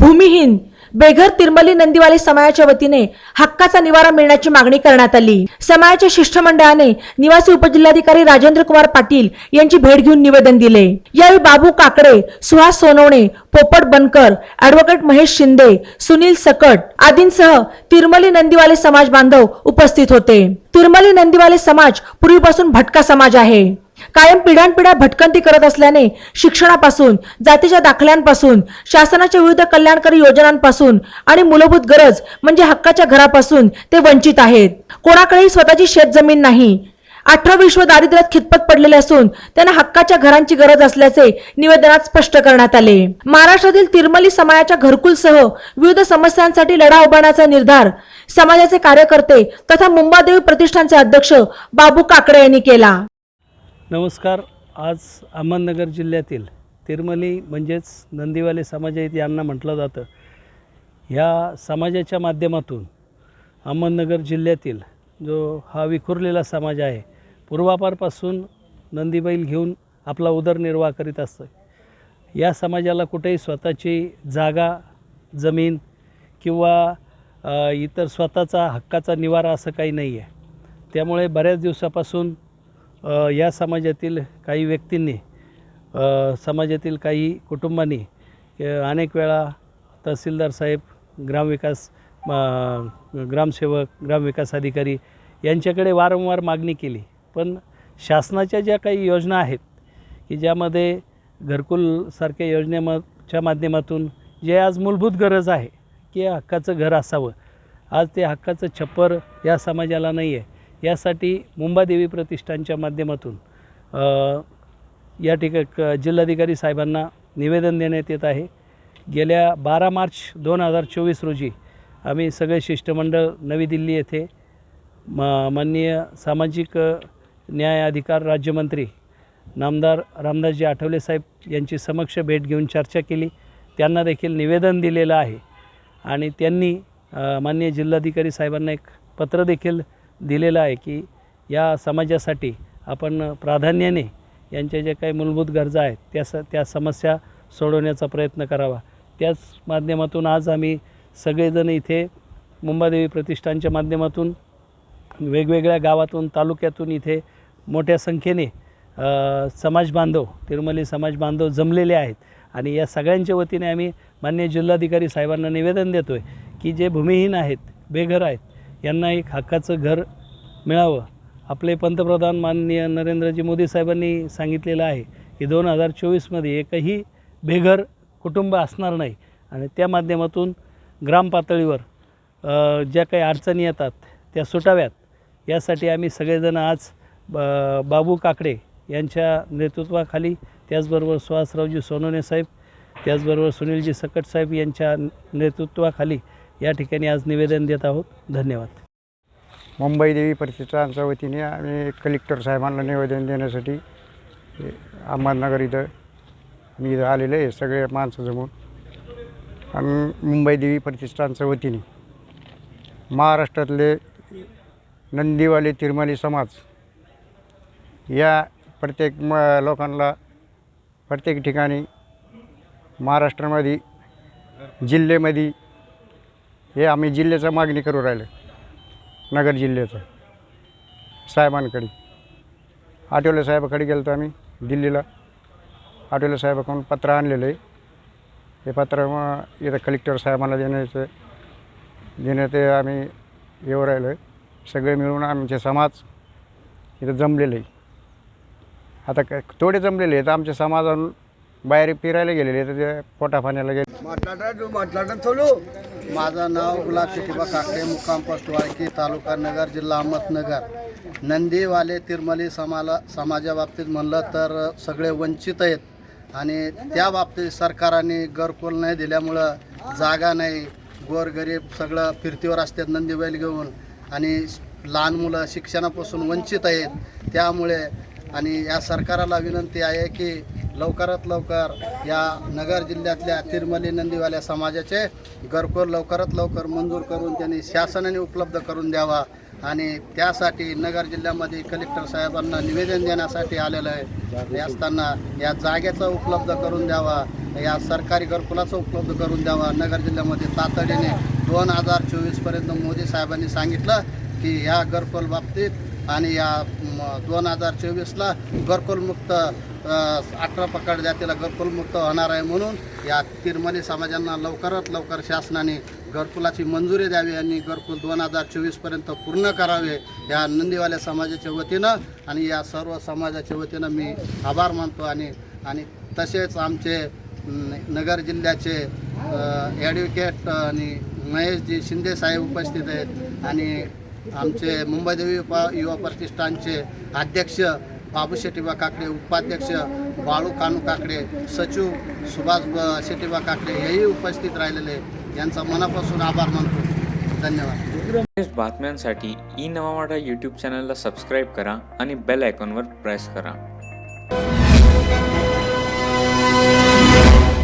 भूमिहीन बेघर तिरमली नंदीवाले समाजाच्या वतीने हक्काचा निवारा मिळण्याची मागणी करण्यात आली. समाजाच्या शिष्टमंडळाने निवासी उपजिल्हाधिकारी राजेंद्र कुमार पाटील यांची भेट घेऊन निवेदन दिले. यावेळी बाबू काकडे सुहास सोनवणे पोपट बनकर अॅडव्होकेट महेश शिंदे सुनील सकट आदींसह तिरमली नंदीवाले समाज बांधव उपस्थित होते. तिरमली नंदीवाले समाज पूर्वीपासून भटका समाज आहे. कायम पिढ्यानपिढ्या भटकंती करत असल्याने शिक्षणापासून जातीच्या दाखल्यांपासून शासनाच्या विविध कल्याणकारी योजनांपासून आणि मूलभूत गरज म्हणजे हक्काच्या घरापासून ते वंचित आहेत. कोणाकडेही स्वतःची शेतजमीन नाही. अठरा विश्व दारिद्र्यात खितपत पडलेले असून त्यांना हक्काच्या घरांची गरज असल्याचे निवेदनात स्पष्ट करण्यात आले. महाराष्ट्रातील तिरमली समाजाच्या घरकुलसह विविध समस्यांसाठी लढा उभारण्याचा निर्धार समाजाचे कार्यकर्ते तथा मुंबादेवी प्रतिष्ठानचे अध्यक्ष बाबू काकडे यांनी केला. नमस्कार. आज अहमदनगर जिल्ह्यातील तिरमली म्हणजेच नंदीवाले समाज आहेत यांना म्हटलं जातं. ह्या समाजाच्या माध्यमातून अहमदनगर जिल्ह्यातील जो हा विखुरलेला समाज आहे पूर्वापारपासून नंदीबैल घेऊन आपला उदरनिर्वाह करीत असतं या समाजाला कुठेही स्वतःची जागा जमीन किंवा इतर स्वतःचा हक्काचा निवारा असं काही नाही आहे त्यामुळे बऱ्याच दिवसापासून या समाजातील काही व्यक्तींनी समाजातील काही कुटुंबांनी अनेक वेळा तहसीलदार साहेब ग्रामविकास ग्रामसेवक ग्रामविकास अधिकारी यांच्याकडे वारंवार मागणी केली. पण शासनाच्या ज्या काही योजना आहेत की ज्यामध्ये घरकुलसारख्या योजनेच्या माध्यमातून जे आज मूलभूत गरज आहे की हक्काचं घर असावं. आज ते हक्काचं छप्पर या समाजाला नाही आहे यासाठी मुंबादेवी प्रतिष्ठानच्या माध्यमातून या ठिका क जिल्हाधिकारी साहेबांना निवेदन देण्यात येत आहे. गेल्या बारा मार्च दोन हजार चोवीस रोजी आम्ही सगळे शिष्टमंडळ नवी दिल्ली येथे म माननीय सामाजिक न्याय अधिकार राज्यमंत्री नामदार रामदासजी आठवले साहेब यांची समक्ष भेट घेऊन चर्चा केली. त्यांना देखील निवेदन दिलेलं आहे. आणि त्यांनी माननीय जिल्हाधिकारी साहेबांना एक पत्र देखील दिलेलं आहे की या समाजासाठी आपण प्राधान्याने यांच्या ज्या काही मूलभूत गरजा आहेत त्या स त्या समस्या सोडवण्याचा प्रयत्न करावा. त्याच माध्यमातून आज आम्ही सगळेजण इथे मुंबादेवी प्रतिष्ठानच्या माध्यमातून वेगवेगळ्या गावातून तालुक्यातून इथे मोठ्या संख्येने समाज बांधव तिरुमली समाज बांधव जमलेले आहेत. आणि या सगळ्यांच्या वतीने आम्ही मान्य जिल्हाधिकारी साहेबांना निवेदन देतो आहे की जे भूमिहीन आहेत बेघर आहेत यांना एक हक्काचं घर मिळावं. आपले पंतप्रधान माननीय नरेंद्रजी मोदी साहेबांनी सांगितलेलं आहे की दोन हजार चोवीसमध्ये एकही बेघर कुटुंब असणार नाही. आणि त्या माध्यमातून ग्रामपातळीवर ज्या काही अडचणी येतात त्या सुटाव्यात. यासाठी आम्ही सगळेजण आज ब बाबू काकडे यांच्या नेतृत्वाखाली त्याचबरोबर सुहासरावजी सोनवणे साहेब त्याचबरोबर सुनीलजी सकट साहेब यांच्या नेतृत्वाखाली या ठिकाणी आज निवेदन देत आहोत. धन्यवाद. मुंबई देवी प्रतिष्ठानच्या वतीने आम्ही कलेक्टर साहेबांना निवेदन देण्यासाठी अहमदनगर इथं आम्ही इथं आलेलं आहे सगळे माणसं जमून आणि मुंबई देवी प्रतिष्ठानच्या वतीने महाराष्ट्रातले नंदीवाले तिरमाली समाज या प्रत्येक म लोकांना प्रत्येक ठिकाणी महाराष्ट्रामध्ये जिल्ह्यामध्ये हे आम्ही जिल्ह्याचं मागणी करू राहिलो. नगर जिल्ह्याचं. साहेबांकडे. आठवले साहेबाकडे गेलो आम्ही दिल्लीला. आठवले साहेबाकडून पत्र आणलेलं आहे. हे पत्र मग इथं कलेक्टर साहेबांना देण्याचं देण्यात आम्ही येऊ राहिलो आहे. सगळे मिळून आमचे समाज इथं जमलेले आहे. आता काय थोडे जमलेले आहेत. आमच्या समाजातून बाहेर फिरायला गेलेले तर ते पोटापाण्याला गेले. माझं नाव गुलाब शिटिबा काकडे मुक्काम पोस्ट वाळकी तालुका नगर जिल्हा अहमदनगर. नंदीवाले तिरमली समाला समाजाबाबतीत म्हणलं तर सगळे वंचित आहेत आणि त्या बाबतीत सरकारने घरकुल नाही दिल्यामुळं जागा नाही गोरगरीब सगळं फिरतीवर असतात नंदीबैल घेऊन आणि लहान मुलं शिक्षणापासून वंचित आहेत. त्यामुळे आणि या सरकाराला विनंती आहे की लवकरात लवकर या नगर जिल्ह्यातल्या तिरमली नंदीवाल्या समाजाचे घरकोर लवकरात लवकर मंजूर करून त्यांनी शासनाने उपलब्ध करून द्यावा. आणि त्यासाठी नगर जिल्ह्यामध्ये कलेक्टर साहेबांना निवेदन देण्यासाठी आलेलं आहे. हे असताना या जागेचा उपलब्ध करून द्यावा. या सरकारी घरकुलाचं उपलब्ध करून द्यावा. नगर जिल्ह्यामध्ये तातडीने दोन हजार चोवीसपर्यंत मोदी साहेबांनी सांगितलं की या घरकुल बाबतीत आणि या दोन हजार चोवीसला घरकुलमुक्त अठरा पकड जातीला घरकुलमुक्त होणार आहे म्हणून या तिरमली समाजांना लवकरात लवकर शासनाने घरकुलाची मंजुरी द्यावी आणि घरकुल दोन हजार चोवीसपर्यंत पूर्ण करावे या नंदीवाल्या समाजाच्या वतीनं. आणि या सर्व समाजाच्या वतीनं मी आभार मानतो आणि आणि तसेच आमचे नगर जिल्ह्याचे ॲडव्होकेट आणि महेशजी शिंदे साहेब उपस्थित आहेत. आणि आमचे मुंबईदेवी युवा युवा प्रतिष्ठानचे अध्यक्ष बाबू शेटीबा काकडे उपाध्यक्ष बाळू कानू काकडे सचिव सुभाष शेटीबा काकडे हेही उपस्थित राहिलेले यांचा मनापासून आभार मानतो. धन्यवाद. बातम्यांसाठी ई नवावाडा यूट्यूब चॅनलला सबस्क्राईब करा आणि बेल आयकॉनवर प्रेस करा.